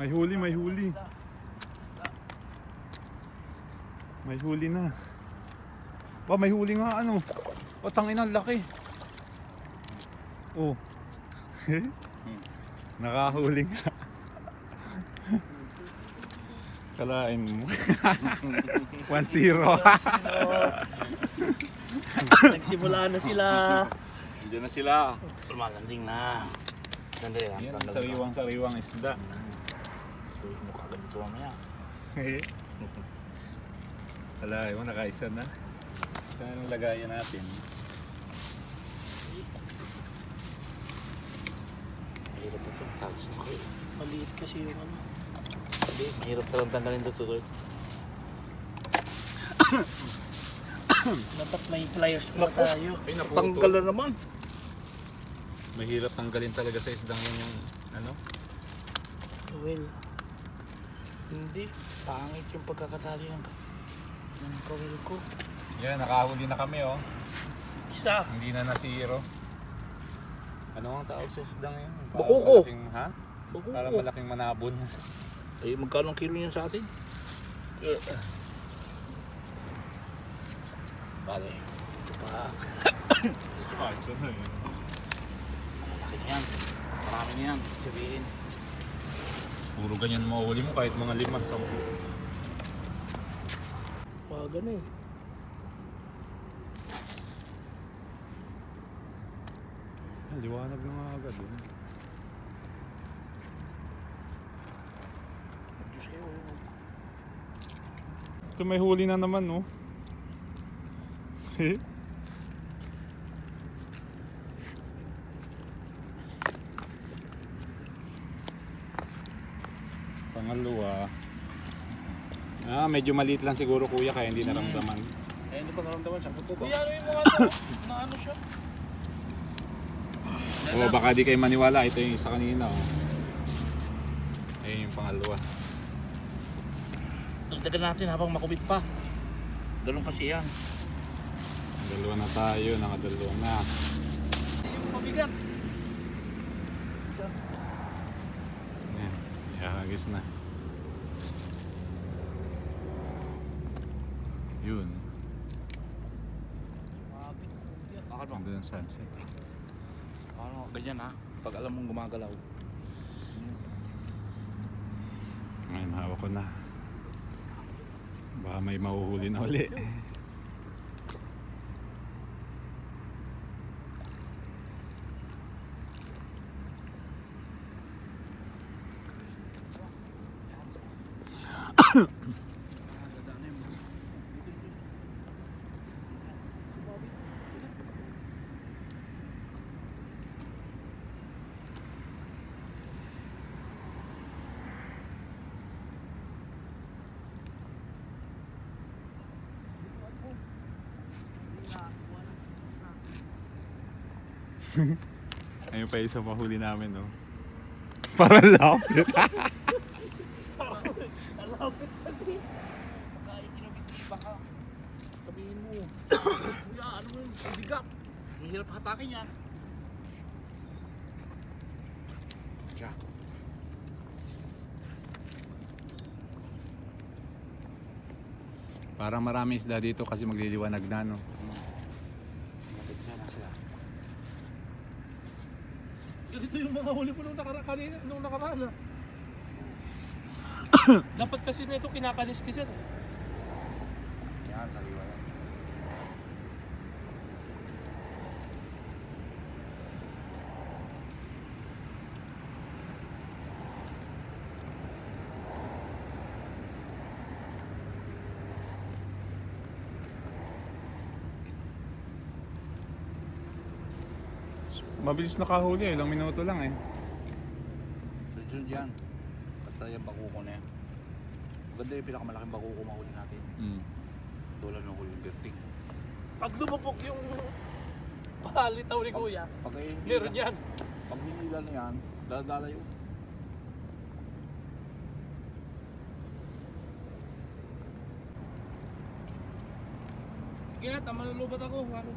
May huli, may huli. May huli na. Ba, may huli nga ano. O, tangina, ang laki. Oh. Nakahuli nga. Kalain mo. 1-0. Nagsimula na sila. Diyan na sila. Lumalanding na. Sandali lang. Yan, sariwang-sariwang isda. Suot mo kagad ito mamaya. Kalain mo, nakaisa na. Saan ang lagayan natin? Mahirap ito. Tapos na kayo. Maliit kasi yung ano. Hindi, mahirap talagang tanggalin ito tuloy. Dapat may pliers pa tayo. Ay, Tanggal na naman. Mahirap tanggalin talaga sa isdang yan yung ano? Well, Hindi. Pangit yung pagkakatali ng, ng kawil ko. Yan, nakahuli na kami oh. isa. Hindi na nasiro. Ano ang tawag sa isdang yun? Parang Bakuko. Malaking, ha? Bago Parang malaking manabon. Eh, magkano ang kilo niyan sa atin? Bale. Ito pa. Ah, isa na yun. Malaki niyan. Marami niyan. Sabihin. Puro ganyan mauuli mo kahit mga lima, sampu. Waga na eh. Liwanag na nga agad. Eh. Diyos kayo. Ito may huli na naman, no? Pangalawa. Ah, medyo maliit lang siguro kuya kaya hindi naramdaman. Eh, hindi ko naramdaman siya. Ba? Kuya, ano yung mga? Na ano siya? O baka di kayo maniwala, ito yung isa kanina. Oh. Ayun yung pangalawa. Dagdagan natin habang makubit pa. Ganun kasi yan. Dalawa na tayo, nakadalawa na. Yung mabigat. Yan, ihagis na. Yun, Bakit mo? ganda ng sunset. Ano, ganyan ha. Pag alam mong gumagalaw. Ngayon hawak ko na. Baka may mahuhuli na uli. Ayun pa isa mahuli namin, no? Parang lapit. Baka sabihin mo. Kuya, ano mo yung ang bigat? Ang hirap hatakin yan. Siya. Parang marami isda dito kasi magliliwanag na, no? Ganito yung mga huli ko nung nakara kanina, nung nakaraan ah. Dapat kasi na ito kinakalis kasi. Yan, sariwa yan. Mabilis nakahuli, eh. ilang minuto lang eh. Sunod yan. Basta yung bakuko na yan. Maganda yung pinakamalaking bakuko mahuli natin. Mm. Tulad ng huli yung gerting. Pag lumupok yung palitaw ni kuya, Pag meron yan. Pag hinila na yan, dadala yun. Sige na, tama na lubat ako. Ano?